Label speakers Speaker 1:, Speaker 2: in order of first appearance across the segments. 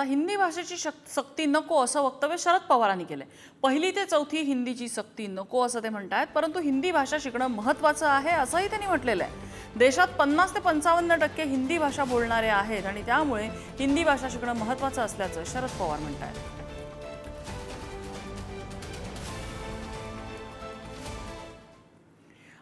Speaker 1: आता हिंदी भाषेची शक सक्ती नको असं वक्तव्य शरद पवारांनी केलंय. पहिली ते चौथी हिंदीची सक्ती नको असं ते म्हणतायत परंतु हिंदी भाषा शिकणं महत्त्वाचं आहे असंही त्यांनी म्हटलेलं आहे. देशात पन्नास ते पंचावन्न टक्के हिंदी भाषा बोलणारे आहेत आणि त्यामुळे हिंदी भाषा शिकणं महत्त्वाचं असल्याचं शरद पवार म्हणतायत.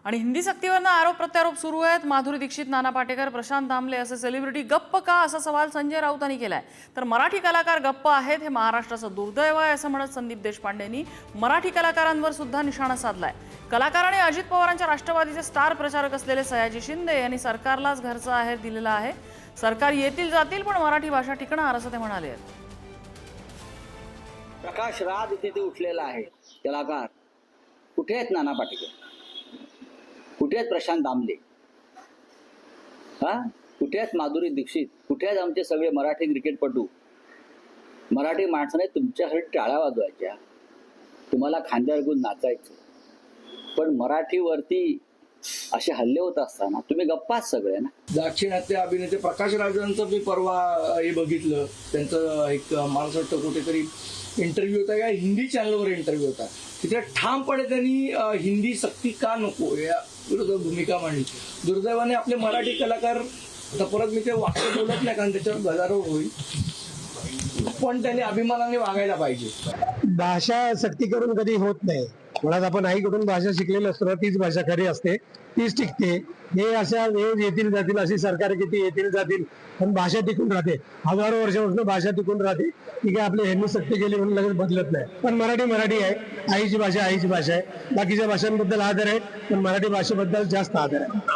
Speaker 1: आणि हिंदी सक्तीवरनं आरोप प्रत्यारोप सुरू आहेत. माधुरी दीक्षित नाना पाटेकर प्रशांत दामले असे सेलिब्रिटी गप्प का? असा सवाल संजय राऊतांनी केलाय. तर मराठी कलाकार गप्प आहेत हे महाराष्ट्राचं दुर्दैव आहे असं म्हणत संदीप देशपांडेंनी मराठी कलाकारांवर सुद्धा निशाणा साधलाय. कलाकाराने अजित पवारांच्या राष्ट्रवादीचे स्टार प्रचारक असलेले सयाजी शिंदे यांनी सरकारलाच घरचा आहेर दिलेला आहे. सरकार येतील जातील पण मराठी भाषा टिकणार असं ते म्हणाले
Speaker 2: प्रकाश राज तिथे उठलेला आहे कलाकार. कुठे आहेत नाना पाटेकर? कुठे आहेत प्रशांत दामले? हा? कुठे आहेत माधुरी दीक्षित? कुठे आहेत आमचे सगळे मराठी क्रिकेटपटू? मराठी माणसाने तुमच्यासाठी टाळ्या वाजवायच्या. तुम्हाला खांद्यावर घेऊन नाचायचं. पण मराठीवरती असे हल्ले होत असताना तुम्ही गप्पाच सगळे ना?
Speaker 3: दाक्षिणात्य अभिनेते प्रकाश राजांचं मी परवा हे बघितलं. त्यांचं एक मला वाटतं कुठेतरी इंटरव्ह्यू होता. या हिंदी चॅनलवर इंटरव्ह्यू होता. तिथे ठामपणे त्यांनी हिंदी सक्ती का नको? या विरुद्ध भूमिका मांडली. दुर्दैवाने आपले मराठी कलाकार आता परत मी ते वाक्य बोलत नाही कारण त्याच्यावर गदारोळ होईल. पण त्यांनी अभिमानाने वागायला पाहिजे.
Speaker 4: भाषा सक्ती करून कधी होत नाही. मुळात आपण आईकडून भाषा शिकलेलं असतो तीच भाषा खरी असते तीच टिकते. हे अशा वेळ येतील जातील अशी सरकार किती येतील जातील पण भाषा टिकून राहते. हजारो वर्षापासून भाषा टिकून राहते. ती काय आपले ह्यांनी सक्ती केली म्हणून लगेच बदलत नाही. पण मराठी मराठी आहे. आईची भाषा आईची भाषा आहे. बाकीच्या भाषांबद्दल आदर आहे पण मराठी भाषेबद्दल जास्त आदर आहे.